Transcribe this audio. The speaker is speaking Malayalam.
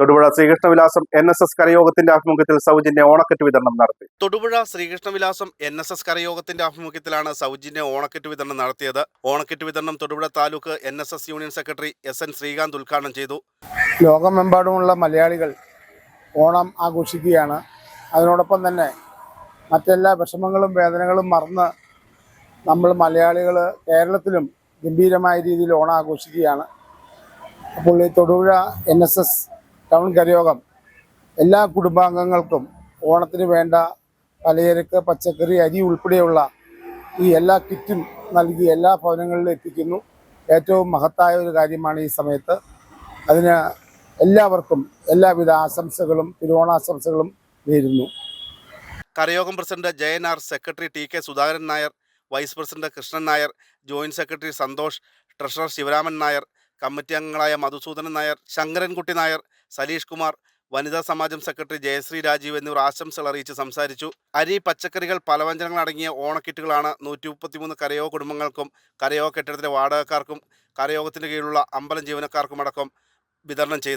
Thodupuzha Sreekrishnavilasam N S S കരയോഗത്തിന്റെ ആഭിമുഖ്യത്തിൽ സൗജന്യ ഓണക്കറ്റ് വിതരണം നടത്തി. Thodupuzha Sreekrishnavilasam N S S കരയോഗത്തിന്റെ ആഭിമുഖ്യത്തിലാണ് സൗജന്യ ഓണക്കറ്റ് വിതരണം നടത്തിയത്. ഓണക്കറ്റ് വിതരണം Thodupuzha taluk N S S union secretary S N Sreekanth ഉദ്ഘാടനം ചെയ്തു. ലോകമെമ്പാടുമുള്ള മലയാളികൾ ഓണം ആഘോഷിക്കുകയാണ്. അതിനോടൊപ്പം തന്നെ മറ്റെല്ലാ വിഷമങ്ങളും വേദനകളും മറന്ന് നമ്മൾ മലയാളികൾ കേരളത്തിലും ഗംഭീരമായ രീതിയിൽ ഓണം ആഘോഷിക്കുകയാണ്. അപ്പോൾ ഈ Thodupuzha N S S town കരയോഗം എല്ലാ കുടുംബാംഗങ്ങൾക്കും ഓണത്തിന് വേണ്ട പലചരക്ക് പച്ചക്കറി അരി ഉൾപ്പെടെയുള്ള ഈ എല്ലാ കിറ്റും നൽകി എല്ലാ ഭവനങ്ങളിലും എത്തിക്കുന്നു. ഏറ്റവും മഹത്തായ ഒരു കാര്യമാണ് ഈ സമയത്ത്. അതിന് എല്ലാവർക്കും എല്ലാവിധ ആശംസകളും തിരുവോണാശംസകളും നേരുന്നു. കരയോഗം president Jayan R secretary T K Sudhakaran Nair vice president Krishnan Nair joint secretary Santhosh treasurer Sivaraman Nair committee അംഗങ്ങളായ മധുസൂദനൻ നായർ ശങ്കരൻകുട്ടി നായർ സലീഷ് കുമാർ വനിതാ സമാജം സെക്രട്ടറി ജയശ്രീ രാജീവ് എന്നിവർ ആശംസകൾ അറിയിച്ച് സംസാരിച്ചു. അരി പച്ചക്കറികൾ പലവ്യഞ്ജനങ്ങൾ അടങ്ങിയ ഓണക്കിറ്റുകളാണ് നൂറ്റി മുപ്പത്തിമൂന്ന് കരയോഗ കുടുംബങ്ങൾക്കും കരയോഗ കെട്ടിടത്തിലെ വാടകക്കാർക്കും കരയോഗത്തിന് കീഴിലുള്ള അമ്പലം ജീവനക്കാർക്കുമടക്കം വിതരണം ചെയ്തത്.